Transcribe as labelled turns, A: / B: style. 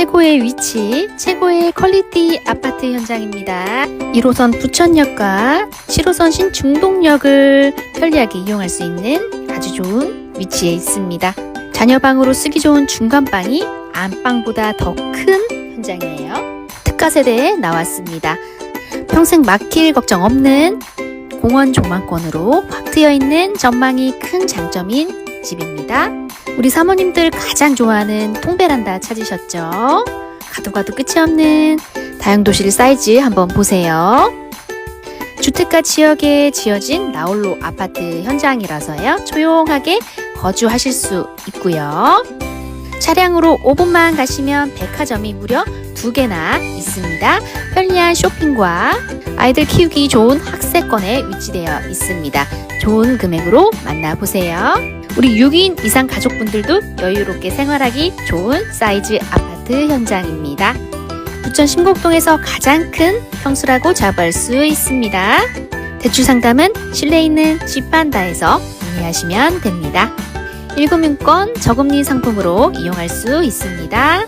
A: 최고의 위치, 최고의 퀄리티 아파트 현장입니다. 1호선 부천역과 7호선 신중동역을 편리하게 이용할 수 있는 아주 좋은 위치에 있습니다. 자녀방으로 쓰기 좋은 중간방이 안방보다 더 큰 현장이에요. 특가 세대에 나왔습니다. 평생 막힐 걱정 없는 공원 조망권으로 확 트여 있는 전망이 큰 장점인 집입니다. 우리 사모님들 가장 좋아하는 통베란다 찾으셨죠? 가도 가도 끝이 없는 다용도실 사이즈 한번 보세요. 주택가 지역에 지어진 나홀로 아파트 현장이라서요. 조용하게 거주하실 수 있고요. 차량으로 5분만 가시면 백화점이 무려 두 개나 있습니다. 편리한 쇼핑과 아이들 키우기 좋은 학세권에 위치되어 있습니다. 좋은 금액으로 만나보세요. 우리 6인 이상 가족분들도 여유롭게 생활하기 좋은 사이즈 아파트 현장입니다. 부천 신곡동에서 가장 큰 평수라고 잡을 수 있습니다. 대출 상담은 실내에 있는 집반다에서 문의하시면 됩니다. 1금융권 저금리 상품으로 이용할 수 있습니다.